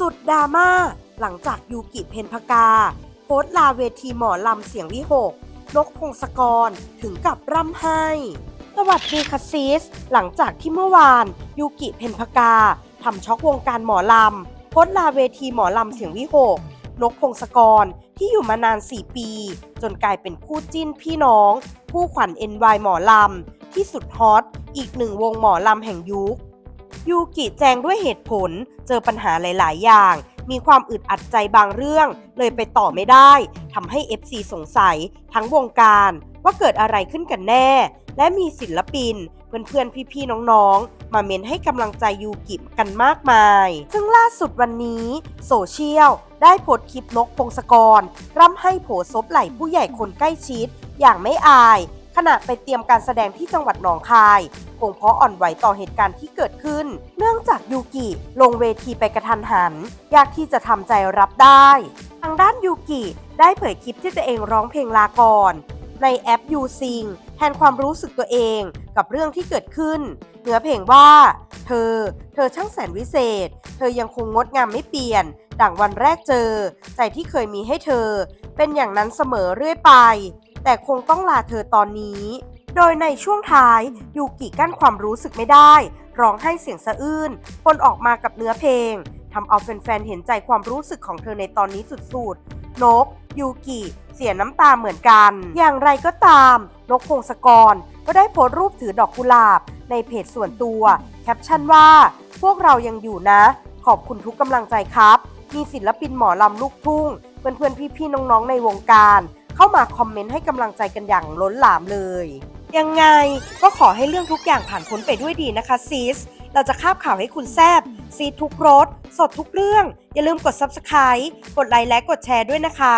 สุดดราม่าหลังจากยูกิเพนพกา โพสลาเวทีหมอลำเสียงวิหกนกพงศกรถึงกับร่ำไห้สวัสดีค่ะซีส หลังจากที่เมื่อวานยูกิเพนพกาทำช็อกวงการหมอลำโพสลาเวทีหมอลำเสียงวิหกนกพงศกรที่อยู่มานาน 4 ปี จนกลายเป็นคู่จิ้นพี่น้องผู้ขวัญ NY หมอลำที่สุดฮอตอีกหนึ่งวงหมอลำแห่งยุค ยูกิแจงด้วยเหตุผล เจอปัญหาหลาย ๆ อย่าง มีความอึดอัดใจบางเรื่อง เลยไปต่อไม่ได้ทำให้ FC สงสัย ทั้งวงการว่าเกิดอะไรขึ้นกันแน่ และมีศิลปิน เพื่อนๆ พี่ๆ น้องๆ มาเมนให้กำลังใจยูกิกันมากมาย ซึ่งล่าสุดวันนี้ โซเชียล ได้โพสคลิปนกพงศกร ร่ำให้โผซบไหล่ผู้ใหญ่คนใกล้ชิด อย่างไม่อาย ณะไปเตรียมการแสดงที่จังหวัดหนองคายคงเพราะอ่อนไหวต่อเหตุการณ์ที่เกิดขึ้น เนื่องจากยูกิลงเวทีไปกระทันหัน ยากที่จะทำใจรับได้ ทางด้านยูกิได้เผยคลิปที่ตัวเองร้องเพลงลาก่อน ในแอปยูซิงแทนความรู้สึกตัวเองกับเรื่องที่เกิดขึ้น เนื้อเพลงว่า เธอ เธอช่างแสนวิเศษ เธอยังคงงดงามไม่เปลี่ยนดั่งวันแรกเจอ ใจที่เคยมีให้เธอ เป็นอย่างนั้นเสมอเรื่อยไป แต่คงต้องลาเธอตอนนี้ โดยในช่วงท้ายยูกิกั้นความรู้สึกไม่ได้ ร้องไห้เสียงสะอื้นปนออกมากับเนื้อเพลงทำเอาแฟนๆเห็นใจความรู้สึกของเธอในตอนนี้สุดๆ นก ยูกิเสียน้ำตาเหมือนกัน อย่างไรก็ตาม นกพงศกร ก็ได้โพสต์รูปถือดอกกุหลาบ ในเพจส่วนตัว แคปชั่นว่า พวกเรายังอยู่นะ ขอบคุณทุกกำลังใจครับ มีศิลปินหมอลำลูกทุ่ง เพื่อนๆพี่ๆน้องๆในวงการ เข้ามาคอมเมนต์ให้กำลังใจกันอย่างล้นหลามเลย ยังไงก็ขอให้เรื่องทุกอย่างผ่านพ้นไปด้วยดีนะคะซีสเราจะคาบข่าวให้คุณแซบซีทุกรถ สดทุกเรื่อง อย่าลืมกด Subscribe กดไลค์และกดแชร์ด้วยนะคะ